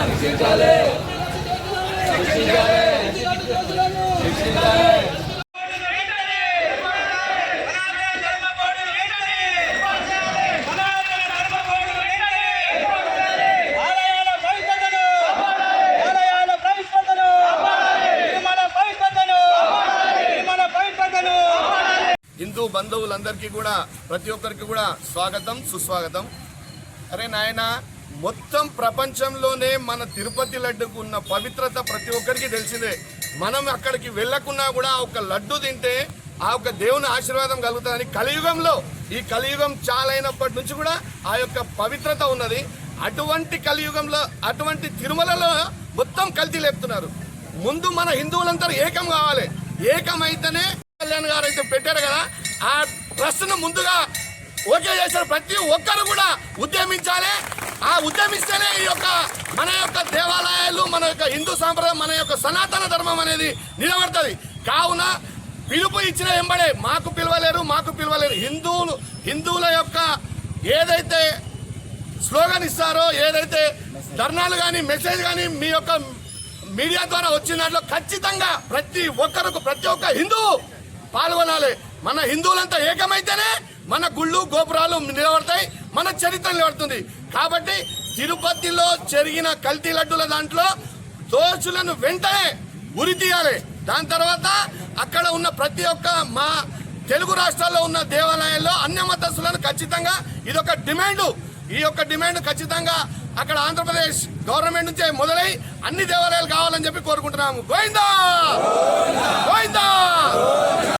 శిక్షించాలి శిక్షించాలి శిక్షించాలి హిందూ బంధువులందరికీ కూడా ప్రతి ఒక్కరికి కూడా స్వాగతం సుస్వాగతం. అరే నాయన మొత్తం ప్రపంచంలోనే మన తిరుపతి లడ్డుకు ఉన్న పవిత్రత ప్రతి ఒక్కరికి తెలిసిందే. మనం అక్కడికి వెళ్ళకున్నా కూడా ఒక లడ్డు తింటే ఆ యొక్క దేవుని ఆశీర్వాదం కలుగుతుందని కలియుగంలో ఈ కలియుగం చాలైనప్పటి నుంచి కూడా ఆ యొక్క పవిత్రత ఉన్నది. అటువంటి కలియుగంలో అటువంటి తిరుమలలో మొత్తం కల్తీ లేపుతున్నారు. ముందు మన హిందువులంతా ఏకం కావాలి. ఏకమైతేనే కళ్యాణ్ గారు అయితే పెట్టారు కదా ఆ ట్రస్ట్ ముందుగా ఓకే చేశారు. ప్రతి ఒక్కరు కూడా ఉద్యమించాలి. ఆ ఉద్యమిస్తేనే ఈ యొక్క మన యొక్క దేవాలయాలు మన యొక్క హిందూ సాంప్రదాయం మన యొక్క సనాతన ధర్మం అనేది నిలబడుతుంది. కావున పిలుపు ఇచ్చిన వెంబడే మాకు పిలవలేరు మాకు పిలవలేరు. హిందువులు హిందువుల యొక్క ఏదైతే స్లోగన్ ఇస్తారో ఏదైతే ధర్నాలు కానీ మెసేజ్ కానీ మీ యొక్క మీడియా ద్వారా వచ్చిన దాంట్లో ఖచ్చితంగా ప్రతి ఒక్కరికి ప్రతి ఒక్క హిందువు పాల్గొనాలి. మన హిందువులంతా ఏకమైతేనే మన గుళ్ళు గోపురాలు నిలబడతాయి మన చరిత్ర నిలబడుతుంది. కాబట్టి తిరుపతిలో జరిగిన కల్తీ లడ్డుల దాంట్లో దోషులను వెంటనే ఉరి తీయాలి. దాని తర్వాత అక్కడ ఉన్న ప్రతి ఒక్క మా తెలుగు రాష్ట్రాల్లో ఉన్న దేవాలయాల్లో అన్య మతస్థులను ఖచ్చితంగా ఇది ఒక డిమాండ్. ఈ యొక్క డిమాండ్ ఖచ్చితంగా అక్కడ ఆంధ్రప్రదేశ్ గవర్నమెంట్ నుంచే మొదలై అన్ని దేవాలయాలు కావాలని చెప్పి కోరుకుంటున్నాము. గోవిందా! గోవిందా!